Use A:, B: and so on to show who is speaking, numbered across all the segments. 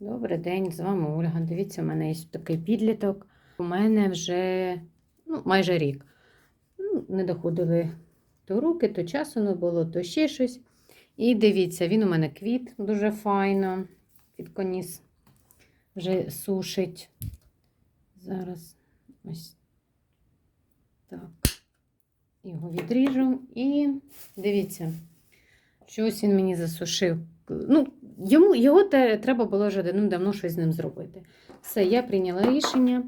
A: Добрий день, з вами Ольга. Дивіться, у мене є такий підліток. У мене вже ну, майже рік. Ну, не доходили то руки, то часу не було, то ще щось. І дивіться, він у мене квіт дуже файно. Підконіс вже сушить. Зараз ось так. Його відріжу. І дивіться, щось він мені засушив. Ну, йому, його те, треба було вже давно щось з ним зробити. Все, я прийняла рішення.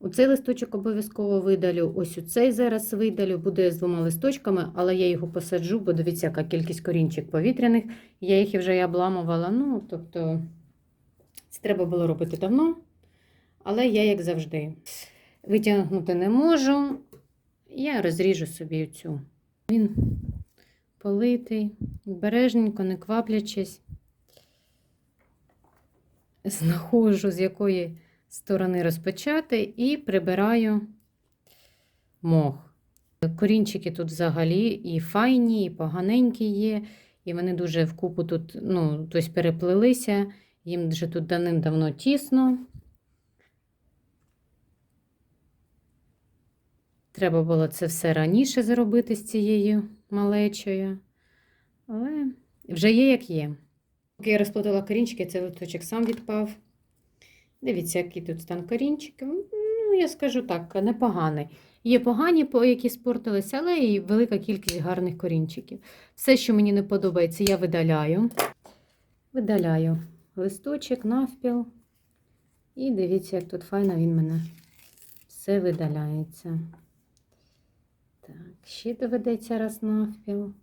A: Оцей листочок обов'язково видалю. Ось оцей зараз видалю, буде з двома листочками, але я його посаджу, бо дивіться, яка кількість корінчик повітряних. Я їх вже і обламувала. Ну, тобто, це треба було робити давно. Але я, як завжди, витягнути не можу. Я розріжу собі цю. Він политий, бережненько, не кваплячись. Знаходжу, з якої сторони розпочати, і прибираю мох. Корінчики тут взагалі і файні, і поганенькі є, і вони дуже вкупу тут ну, тобто переплилися, їм вже тут давним-давно тісно. Треба було це все раніше зробити з цією малечою. Але вже є, як є. Поки я розплодила корінчики, цей листочок сам відпав. Дивіться, який тут стан корінчиків. Ну, я скажу так, непоганий. Є погані, які спортилися, але і велика кількість гарних корінчиків. Все, що мені не подобається, я видаляю. Видаляю листочок навпіл. І дивіться, як тут файно він мене все видаляється. Так, ще доведеться раз навпіл.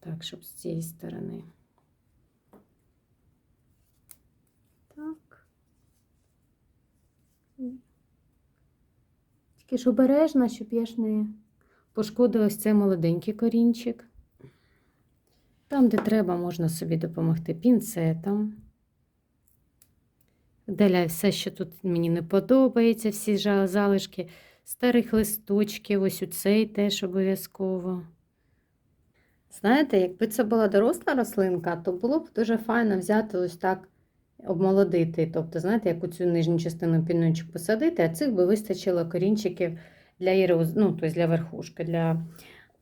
A: Так, щоб з цієї сторони. Так. Тільки ж обережно, щоб я ж не пошкодила ось цей молоденький корінчик. Там, де треба, можна собі допомогти пінцетом. Видаляю все, що тут мені не подобається, всі залишки старих листочків, ось у цей теж обов'язково. Знаєте, якби це була доросла рослинка, то було б дуже файно взяти ось так обмолодити. Тобто, знаєте, як цю нижню частину піночок посадити, а цих би вистачило корінчиків для іроз... ну, тобто для верхушки. Для...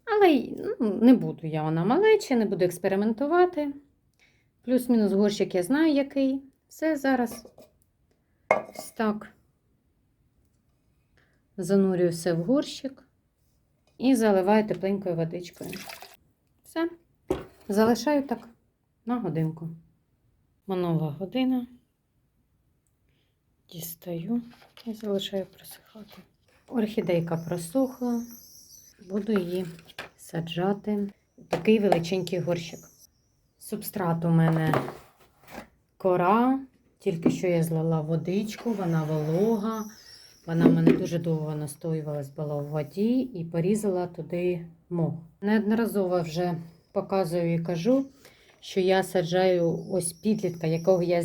A: Але ну, не буду я вона малеча, не буду експериментувати. Плюс-мінус горщик я знаю, який. Все зараз ось так. Занурюю все в горщик і заливаю тепленькою водичкою. Все. Залишаю так на годинку. Минула година. Дістаю і залишаю просихати. Орхідейка просохла. Буду її саджати в такий величенький горщик. Субстрат у мене кора. Тільки що я злила водичку, вона волога. Вона в мене дуже довго настоювалась була в воді і порізала туди мох. Неодноразово вже показую і кажу, що я саджаю ось підлітка, якого я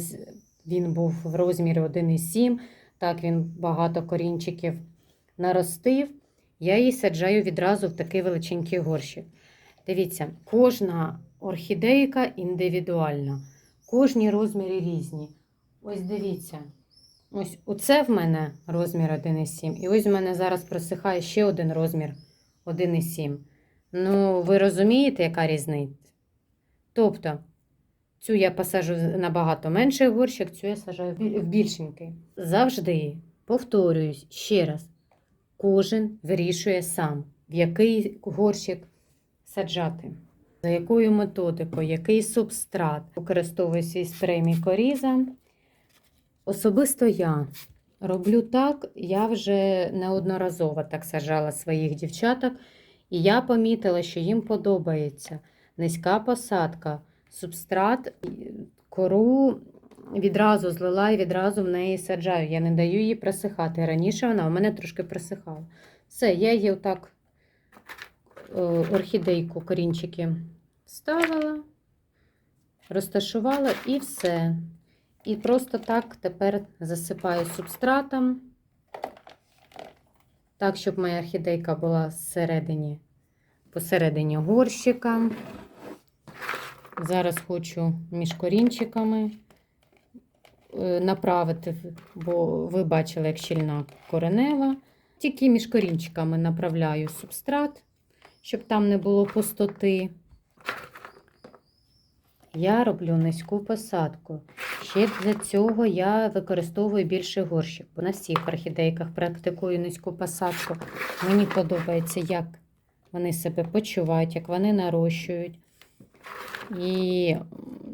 A: він був в розмірі 1,7. Так він багато корінчиків наростив. Я її саджаю відразу в такий величенький горщик. Дивіться, кожна орхідейка індивідуальна, кожні розміри різні. Ось дивіться. Ось оце в мене розмір 1,7. І ось в мене зараз просихає ще один розмір 1,7. Ну, ви розумієте, яка різниця? Тобто, цю я посаджу в набагато менший горщик, цю я саджаю в біль- в більшенький. Завжди, повторююсь ще раз, кожен вирішує сам, в який горщик саджати. За якою методикою, який субстрат. Використовую свій спрей мікоріза. Особисто я роблю так, я вже неодноразово так саджала своїх дівчаток, і я помітила, що їм подобається низька посадка, субстрат, кору відразу злила і відразу в неї саджаю. Я не даю їй просихати. Раніше вона у мене трошки просихала. Все, я її отак е, орхідейку, корінчики ставила, розташувала і все. І просто так тепер засипаю субстратом, так, щоб моя орхідейка була всередині, посередині горщика. Зараз хочу між корінчиками е, направити, бо ви бачили, як щільна коренева. Тільки між корінчиками направляю субстрат, щоб там не було пустоти. Я роблю низьку посадку. Ще для цього я використовую більше горщик, на всіх орхідейках практикую низьку посадку. Мені подобається, як вони себе почувають, як вони нарощують. І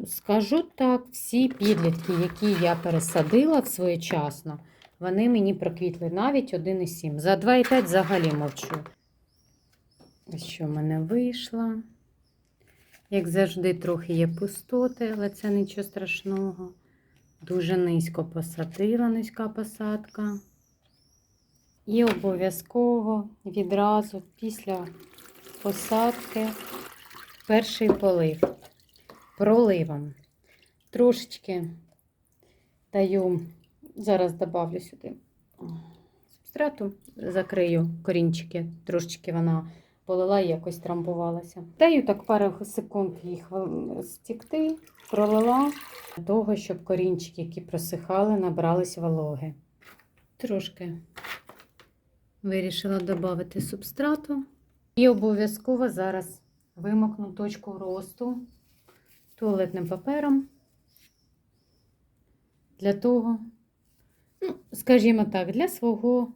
A: скажу так, всі підлітки, які я пересадила своєчасно, вони мені проквітли навіть 1,7. За 2,5 взагалі мовчу. Що в мене вийшло. Як завжди, трохи є пустоти, але це нічого страшного. Дуже низько посадила, низька посадка. І обов'язково відразу після посадки перший полив проливом. Трошечки даю, зараз добавлю сюди субстрату, закрию корінчики, трошечки вона полила і якось трамбувалася. Даю так пару секунд їх е, стікти, пролила того, щоб корінчики, які просихали, набрались вологи. Трошки вирішила додати субстрату. І обов'язково зараз вимокну точку росту туалетним папером. Для того, ну, скажімо так, для свого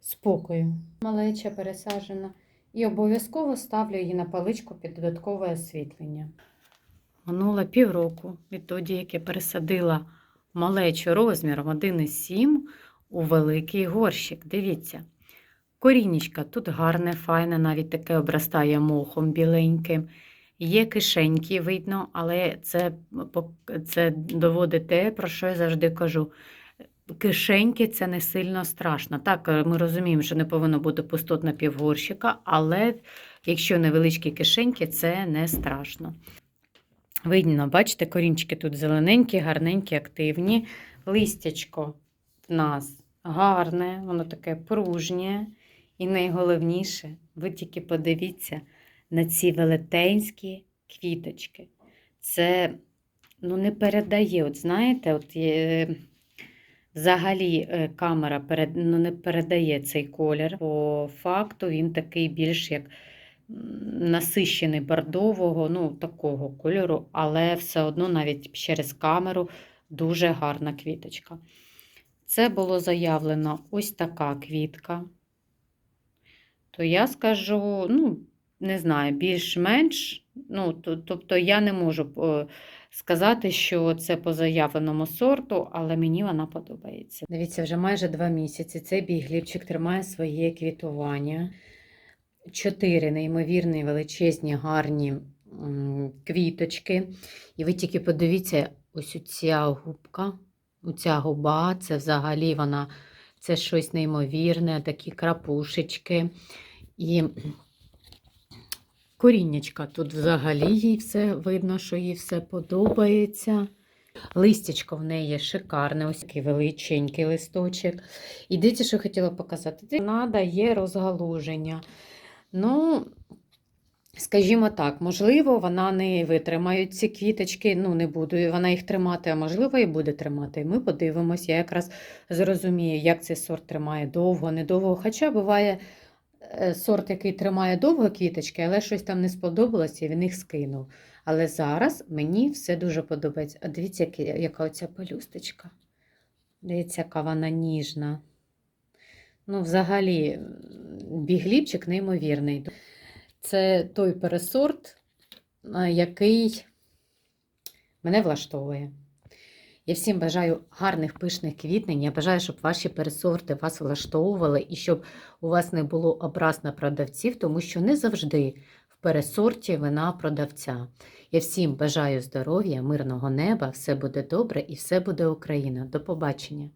A: спокою. Малеча пересаджена. І обов'язково ставлю її на паличку під додаткове освітлення. Минуло півроку відтоді, як я пересадила малечу розміром 1,7 у великий горщик. Дивіться, корінечка тут гарне, файне, навіть таке обростає мохом біленьким. Є кишеньки, видно, але це, це доводить те, про що я завжди кажу. Кишеньки це не сильно страшно. Так, е, ми розуміємо, що не повинно бути пустот на півгорщика, але якщо невеличкі кишеньки, це не страшно. Видно, бачите, корінчики тут зелененькі, гарненькі, активні. Листячко в нас гарне, воно таке пружнє. І найголовніше, ви тільки подивіться на ці велетенські квіточки. Це ну, не передає, от знаєте, от є, взагалі е, камера перед, ну, не передає цей колір. По факту він такий більш як насищений бордового, ну, такого кольору, але все одно навіть через камеру дуже гарна квіточка. Це було заявлено ось така квітка. То я скажу, ну, не знаю, більш-менш. Ну, тобто я не можу е, сказати, що це по заявленому сорту, але мені вона подобається. Дивіться, вже майже два місяці цей бігліпчик тримає своє квітування. Чотири неймовірні, величезні, гарні квіточки. І ви тільки подивіться, ось ця губка, оця губа, це взагалі вона, це щось неймовірне, такі крапушечки. І коріннячка тут взагалі їй все видно, що їй все подобається. Листячко в неї шикарне, ось такий величенький листочок. І дивіться, що хотіла показати. Вона дає розгалуження. Ну, скажімо так, можливо, вона не витримає ці квіточки, ну, не буду вона їх тримати, а можливо, і буде тримати. І ми подивимося, я якраз зрозумію, як цей сорт тримає довго, недовго. Хоча буває сорт, який тримає довго квіточки, але щось там не сподобалося, і він їх скинув. Але зараз мені все дуже подобається. А дивіться, яка, оця пелюсточка. Дивіться, яка вона ніжна. Ну, взагалі, бігліпчик неймовірний. Це той пересорт, який мене влаштовує. Я всім бажаю гарних пишних квітнень. Я бажаю, щоб ваші пересорти вас влаштовували і щоб у вас не було образ на продавців, тому що не завжди в пересорті вина продавця. Я всім бажаю здоров'я, мирного неба, все буде добре і все буде Україна. До побачення!